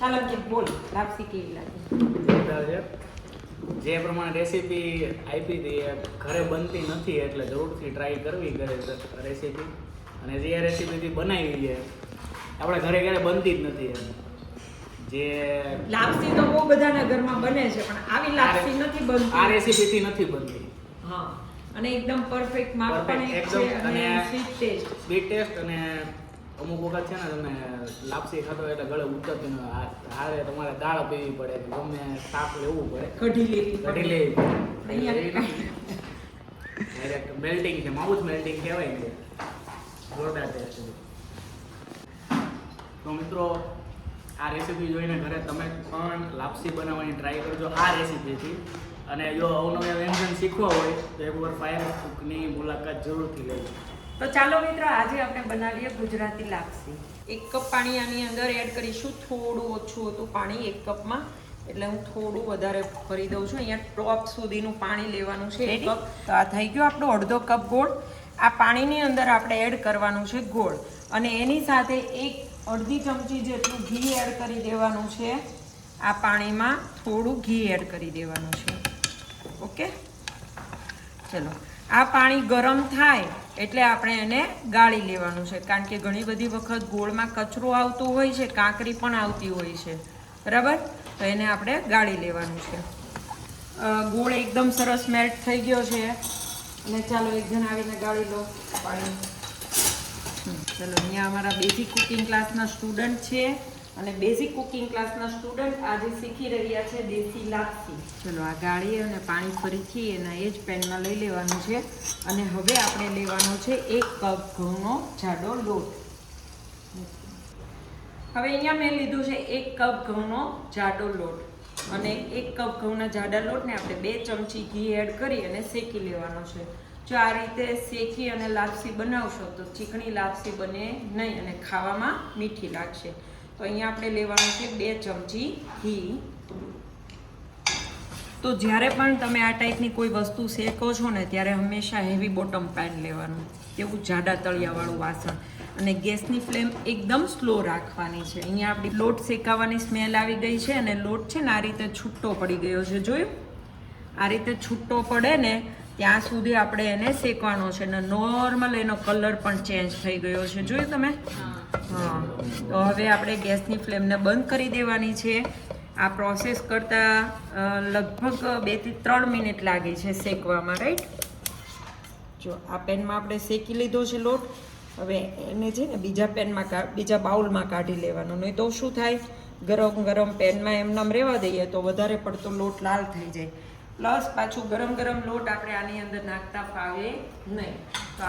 ચાલો કે બોલ લાપસી કેવી લાગે જે પ્રમાણે રેસીપી આપી હતી એ ઘરે બનતી નથી એટલે જરૂરથી ટ્રાય કરવી ઘરે રેસીપી અને જે રેસીપીથી બનાવી છે આપણે ઘરે ઘરે બનતી જ નથી એમ. જે લાપસી તો બહુ બધાના ઘરમાં બને છે પણ આવી લાપસી નથી બનતી. આ રેસીપીથી નથી બનતી. હા અને એકદમ પરફેક્ટ માપ પણ છે અને- સ્વીટ ટેસ્ટ સ્વીટ ટેસ્ટ અને અમુક વખત છે ને તમે લાપસી ખાતો એટલે ગળે ઉતરતી હારે તમારે દાળ પીવી પડે ગમે શાક લેવું પડે. કઢી લેવી કઢી લેવી ડાયરેક્ટ મેલ્ટિંગ છે માઉથ મેલ્ટિંગ કહેવાય છે જોરદાર ટેસ્ટ છે. તો મિત્રો આ રેસીપી જોઈને ઘરે તમે પણ લાપસી બનાવવાની ટ્રાય કરજો. આ રેસીપીથી અને જો અવનવા વ્યંજન શીખવા હોય તો એકવાર ફાયર કુકની મુલાકાત જરૂરથી લેજો. તો ચાલો મિત્રો આજે આપણે બનાવીએ ગુજરાતી લાપસી. એક કપ પાણી આની અંદર એડ કરીશું. થોડું ઓછું હતું પાણી એક કપમાં. એટલે હું થોડું વધારે ભરી દઉં છું. અહીંયા ટોપ સુધીનું પાણી લેવાનું છે એક કપ. તો આ થઈ ગયો આપણો અડધો કપ ગોળ. આ પાણીની અંદર આપણે એડ કરવાનું છે ગોળ. અને એની સાથે એક અડધી ચમચી જેટલું ઘી એડ કરી દેવાનું છે. આ પાણીમાં થોડું ઘી એડ કરી દેવાનું છે. ઓકે ચલો. આ પાણી ગરમ થાય એટલે આપણે એને ગાળી લેવાનું છે. કારણ કે ઘણી બધી વખત ગોળમાં કચરો આવતું હોય છે, કાંકરી પણ આવતી હોય છે. બરાબર? તો એને આપણે ગાળી લેવાનું છે. ગોળ એકદમ સરસ મેલ્ટ થઈ ગયો છે. અને ચાલો એક જણ આવીને ગાળી લો પાણી. ચલો, અહીંયા અમારા બેઝિક કુકિંગ ક્લાસના સ્ટુડન્ટ છે. અને બેઝિક કુકિંગ ક્લાસના સ્ટુડન્ટ આજે શીખી રહ્યા છે દેશી લાપસી. ચલો, આ ગાળી અને પાણી ફરીથી એના એ જ પેનમાં લઈ લેવાનું છે. અને હવે આપણે લેવાનો છે એક કપ ઘઉંનો જાડો લોટ. હવે અહીંયા મેં લીધું છે એક કપ ઘઉંનો જાડો લોટ. અને એક કપ ઘઉંના જાડા લોટને આપણે બે ચમચી ઘી એડ કરી અને શેકી લેવાનો છે. જો આ રીતે શેકી અને લાપસી બનાવશો તો ચીકણી લાપસી બને નહીં અને ખાવામાં મીઠી લાગશે. તો અહીંયા આપણે લેવાનું છે બે ચમચી ઘી. તો જ્યારે પણ તમે આ ટાઈપની કોઈ વસ્તુ શેકો છો ને, ત્યારે હંમેશા હેવી બોટમ પેન લેવાનું. તેવું જાડા તળિયાવાળું વાસણ. અને ગેસની ફ્લેમ એકદમ સ્લો રાખવાની છે. અહીંયા આપણી લોટ શેકાવાની સ્મેલ આવી ગઈ છે અને લોટ છે ને આ રીતે છૂટો પડી ગયો છે. જોયું? આ રીતે છૂટો પડે ને ત્યાં સુધી આપણે એને શેકવાનો છે અને નોર્મલ એનો કલર પણ ચેન્જ થઈ ગયો છે. જોયું તમે? હા. તો હવે આપણે ગેસની ફ્લેમને બંધ કરી દેવાની છે. આ પ્રોસેસ કરતાં લગભગ બેથી ત્રણ મિનિટ લાગે છે શેકવામાં રાઈટ જો, આ પેનમાં આપણે શેકી લીધો છે લોટ. હવે એને છે ને બીજા પેનમાં બીજા બાઉલમાં કાઢી લેવાનો. નહીં તો શું થાય? ગરમ ગરમ પેનમાં એમનામ રહેવા દઈએ તો વધારે પડતો લોટ લાલ થઈ જાય. પ્લસ પાછું ગરમ ગરમ લોટ આપણે આની અંદર નાખતા ફાવે નહીં. તો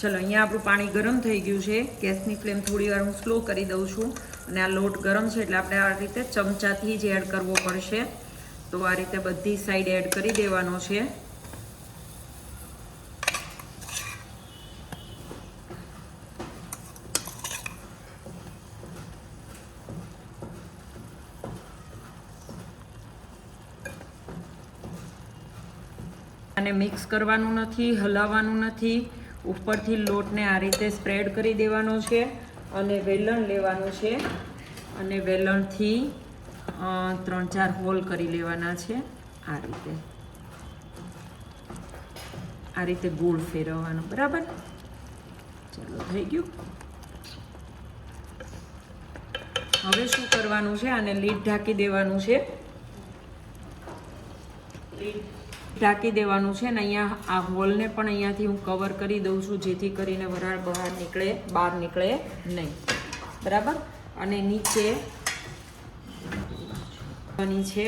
ચલો, અહીંયા આપણું પાણી ગરમ થઈ ગયું છે. ગેસની ફ્લેમ થોડી વાર હું સ્લો કરી દઉં છું અને આ લોટ ગરમ છે એટલે આપણે આ રીતે ચમચાથી જ એડ કરવો પડશે. તો આ રીતે બધી સાઈડ એડ કરી દેવાનો છે. અને મિક્સ કરવાનું નથી, હલાવવાનું નથી. ઉપરથી લોટને આ રીતે સ્પ્રેડ કરી દેવાનો છે અને વેલણ લેવાનું છે. અને વેલણથી ત્રણ ચાર હોલ કરી લેવાના છે આ રીતે. આ રીતે ગોળ ફેરવવાનું, બરાબર? ચાલો, થઈ ગયું. હવે શું કરવાનું છે? આને લીડ ઢાંકી દેવાનું છે લીડ ઢાંકી દેવાનું છે ને અહીંયા આ હોલને પણ અહીંયાથી હું કવર કરી દઉં છું, જેથી કરીને વરાળ બહાર નીકળે બહાર નીકળે નહીં. બરાબર? અને નીચે છે.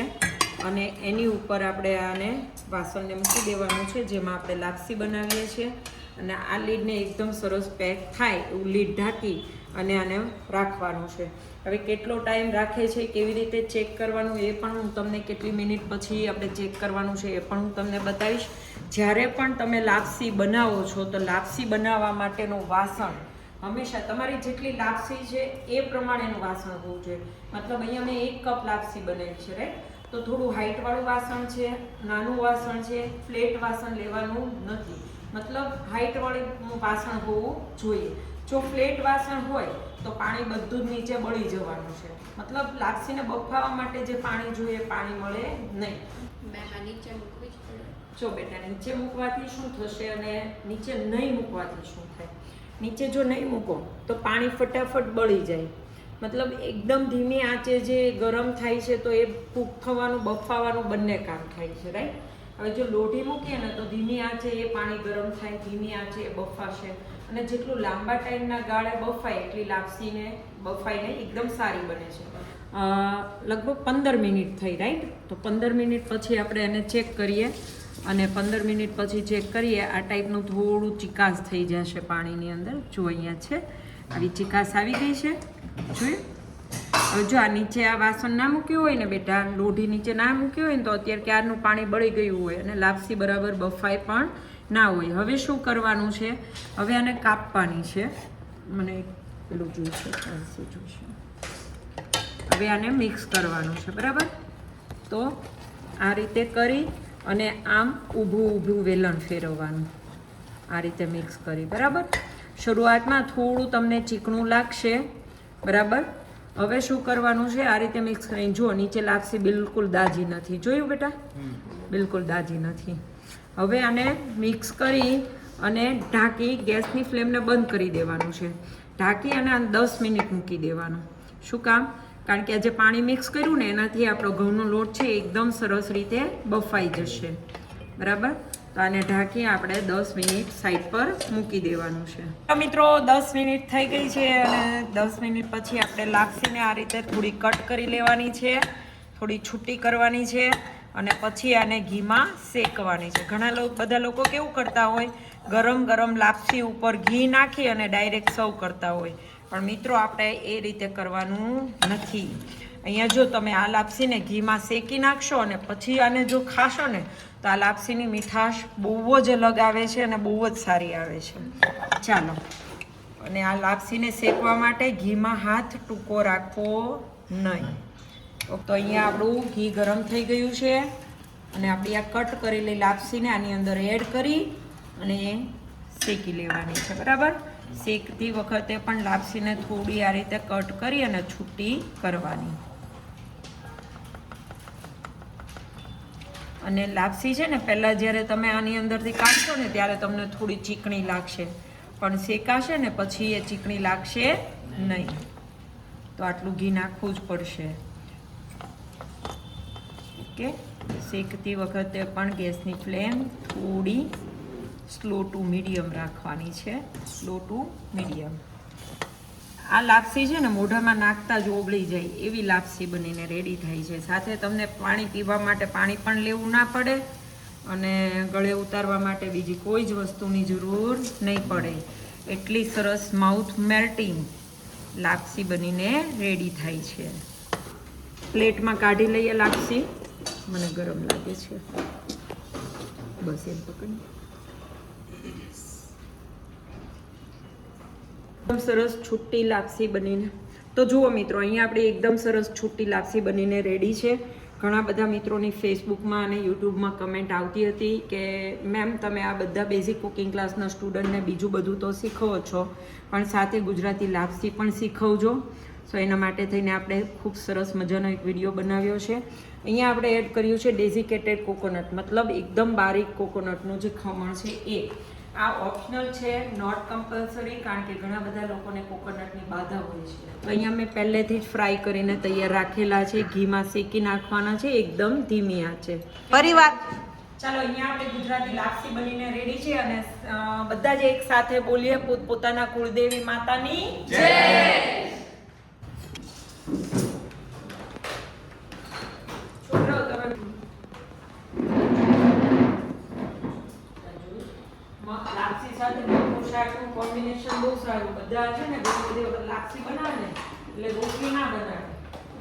અને એની ઉપર આપણે આને વાસણને મૂકી દેવાનું છે, જેમાં આપણે લાપસી બનાવીએ છીએ. અને આ લીડને એકદમ સરસ પેક થાય એવું લીડ ઢાંકી અને આને રાખવાનું છે. હવે કેટલો ટાઈમ રાખે છે, કેવી રીતે ચેક કરવાનું એ પણ હું તમને કેટલી મિનિટ પછી આપણે ચેક કરવાનું છે એ પણ હું તમને બતાવીશ. જ્યારે પણ તમે લાપસી બનાવો છો, તો લાપસી બનાવવા માટેનું વાસણ હંમેશા તમારી જેટલી લાપસી છે એ પ્રમાણેનું વાસણ હોવું જોઈએ. મતલબ અહીંયા મેં એક કપ લાપસી બનાવી છે રાઈટ તો થોડું હાઇટવાળું વાસણ છે, નાનું વાસણ છે ફ્લેટ વાસણ લેવાનું નથી. મતલબ હાઇટવાળું વાસણ હોવું જોઈએ. જો ફ્લેટ વાસણ હોય તો પાણી બધું જ નીચે બળી જવાનું છે. મતલબ લાપસીને બફાવા માટે જે પાણી જોઈએ પાણી મળે નહીં. મેમ આ નીચે મૂકવી જ પડે. જો બેટા નીચે મૂકવાથી શું થશે અને નીચે નહીં મૂકવાથી શું થાય? નીચે જો નહીં મૂકો તો પાણી ફટાફટ બળી જાય. મતલબ એકદમ ધીમી આંચે જે ગરમ થાય છે તો એ કૂક થવાનું બફાવાનું બંને કામ થાય છે રાઈટ હવે જો લોઢી મૂકીએ ને તો ધીમી આંચે એ પાણી ગરમ થાય ધીમી આંચે એ બફાશે. અને જેટલું લાંબા ટાઈમના ગાળે બફાય, એટલી લાપસીને બફાઈને એકદમ સારી બને છે. લગભગ પંદર મિનિટ થઈ, રાઈટ? તો પંદર મિનિટ પછી આપણે એને ચેક કરીએ અને પંદર મિનિટ પછી ચેક કરીએ, આ ટાઈપનું થોડું ચિકાસ થઈ જશે પાણીની અંદર. જો અહીંયા છે, આવી ચિકાસ આવી ગઈ છે. જોયું હવે જો આ નીચે આ વાસણ ના મૂક્યું હોય ને બેટા, લોઢી નીચે ના મૂક્યું હોય ને તો અત્યારે ક્યારનું પાણી બળી ગયું હોય અને લાપસી બરાબર બફાય પણ ના હોય. હવે શું કરવાનું છે? હવે આને કાપવાની છે. મને પેલું જોઈશે ચાલશે જોઈશે. હવે આને મિક્સ કરવાનું છે બરાબર? તો આ રીતે કરી અને આમ ઊભું ઊભું વેલણ ફેરવવાનું. આ રીતે મિક્સ કરી બરાબર? શરૂઆતમાં થોડું તમને ચીકણું લાગશે બરાબર? હવે શું કરવાનું છે? આ રીતે મિક્સ કરીને જુઓ નીચે લાગશે બિલકુલ દાજી નથી. જોયું બેટા? બિલકુલ દાજી નથી. હવે આને મિક્સ કરી અને ઢાંકી ગેસની ફ્લેમને બંધ કરી દેવાનું છે. ઢાંકી અને દસ મિનિટ મૂકી દેવાનું. શું કામ? કારણ કે આજે પાણી મિક્સ કર્યું ને, એનાથી આપણો ઘઉંનો લોટ છે એકદમ સરસ રીતે બફાઈ જશે. બરાબર? તો આને ઢાંકી આપણે દસ મિનિટ સાઈડ પર મૂકી દેવાનું છે. તો મિત્રો, દસ મિનિટ થઈ ગઈ છે અને દસ મિનિટ પછી આપણે લાપસીને આ રીતે થોડી કટ કરી લેવાની છે. થોડી છૂટી કરવાની છે. અને પછી આને ઘીમાં શેકવાની છે. ઘણા લોકો બધા લોકો કેવું કરતા હોય, ગરમ ગરમ લાપસી ઉપર ઘી નાખી અને ડાયરેક્ટ સર્વ કરતા હોય. પણ મિત્રો, આપણે એ રીતે કરવાનું નથી. અહીંયા જો તમે આ લાપસીને ઘીમાં શેકી નાખશો અને પછી આને જો ખાશો ને, તો આ લાપસીની મીઠાશ બહુ જ અલગ આવે છે અને બહુ જ સારી આવે છે. ચાલો. અને આ લાપસીને શેકવા માટે ઘીમાં હાથ ટૂંકો રાખવો નહીં. તો અહીંયા આપણું ઘી ગરમ થઈ ગયું છે. અને આપણી આ કટ કરેલી લાપસીને આની અંદર એડ કરી અને શેકી લેવાની છે, બરાબર? શેકતી વખતે પણ લાપસીને થોડી આ રીતે કટ કરી અને છૂટી કરવાની. અને લાપસી છે ને, પહેલાં જ્યારે તમે આની અંદરથી કાઢશો ને, ત્યારે તમને થોડી ચીકણી લાગશે. પણ શેકાશે ને, પછી એ ચીકણી લાગશે નહીં. તો આટલું ઘી નાખવું જ પડશે. ઓકે શેકતી વખતે પણ ગેસની ફ્લેમ થોડી સ્લો ટુ મીડિયમ રાખવાની છે. Slow to medium. આ લાપસી છે ને મોઢામાં નાખતા જ ઓગળી જાય, એવી લાપસી બનીને રેડી થાય છે. સાથે તમને પાણી પીવા માટે પાણી પણ લેવું ના પડે અને ગળે ઉતારવા માટે બીજી કોઈ જ વસ્તુની જરૂર નહીં પડે. એટલી સરસ માઉથ મેલ્ટિંગ લાપસી બનીને રેડી થાય છે. પ્લેટમાં કાઢી લઈએ લાપસી. મને ગરમ લાગે છે. બસ એમ પકડી. સરસ છુટ્ટી લાપસી બનીને. તો જુઓ મિત્રો, અહીંયા આપણે એકદમ સરસ છુટ્ટી લાપસી બનીને રેડી છે. ઘણા બધા મિત્રોની ફેસબુકમાં અને યુટ્યુબમાં કમેન્ટ આવતી હતી કે, મેમ, તમે આ બધા બેઝિક કુકિંગ ક્લાસના સ્ટુડન્ટને બીજું બધું તો શીખવો છો. પણ સાથે ગુજરાતી લાપસી પણ શીખવજો. સો એના માટે થઈને આપણે ખૂબ સરસ મજાનો એક વીડિયો બનાવ્યો છે. અહીંયા આપણે એડ કર્યું છે ડેઝિકેટેડ કોકોનટ. મતલબ એકદમ બારીક કોકોનટનું જે ખમણ છે એ. આ ઓપ્શનલ છે નોટ કમ્પલસરી કારણ કે ઘણા બધા લોકોને કોકોનટની બાધા હોય છે. તો અહીંયા મેં પહેલેથી જ ફ્રાય કરીને તૈયાર રાખેલા છે. ઘીમાં શેકી નાખવાના છે. એકદમ ધીમી આંચે. પરિવાર ચાલો, અહીંયા આપણે ગુજરાતી લાપસી બનીને રેડી છે અને બધા જ એક સાથે બોલીએ. પોતપોતાના કુળદેવી માતાની છોકરાઓ કોમ્બિનેશન બહુ સારું. બધા છે ને બહુ બધી વખત લાપસી બનાવે ને એટલે રોટલી ના બનાવે.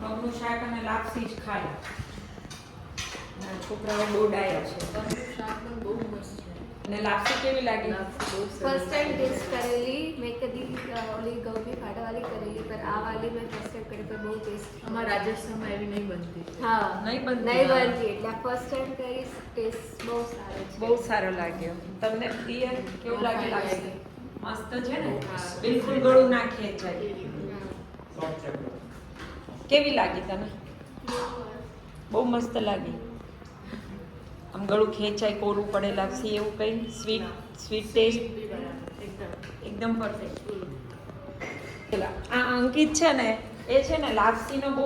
મગનું શાક અને લાપસી જ ખાય. છોકરાઓ બહુ ડાયા છે. મગનું શાક મસ્ત અને લાપસી કેવી લાગી? ફર્સ્ટ ટાઈમ ટેસ્ટ કરેલી. મેં કદી ઓલી ગૌભી ફાટા વાળી કરેલી પર આ વાળી મેં ફર્સ્ટ ટાઈમ કરી પર બહુ ટેસ્ટ અમારા રાજસ્થાનમાં એવી નહીં બનતી. હા. નહીં બનતી? નહીં બનતી એટલે ફર્સ્ટ ટાઈમ કરી ટેસ્ટ બહુ સારો છે. બહુ સારો લાગ્યો. તમને પ્રિય કેવું લાગે લાગે મસ્ત છે ને? બિલકુલ ગળું નાખીએ જાય. કેવી લાગી તને? બહુ મસ્ત લાગી. આમ ગળું ખેંચાય કોરું પડે લાગશે એવું કંઈ? સ્વીટ સ્વીટ ટેસ્ટ એકદમ એકદમ પરફેક્ટ આ અંકિત છે ને એ છે ને લાપસીનો બહુ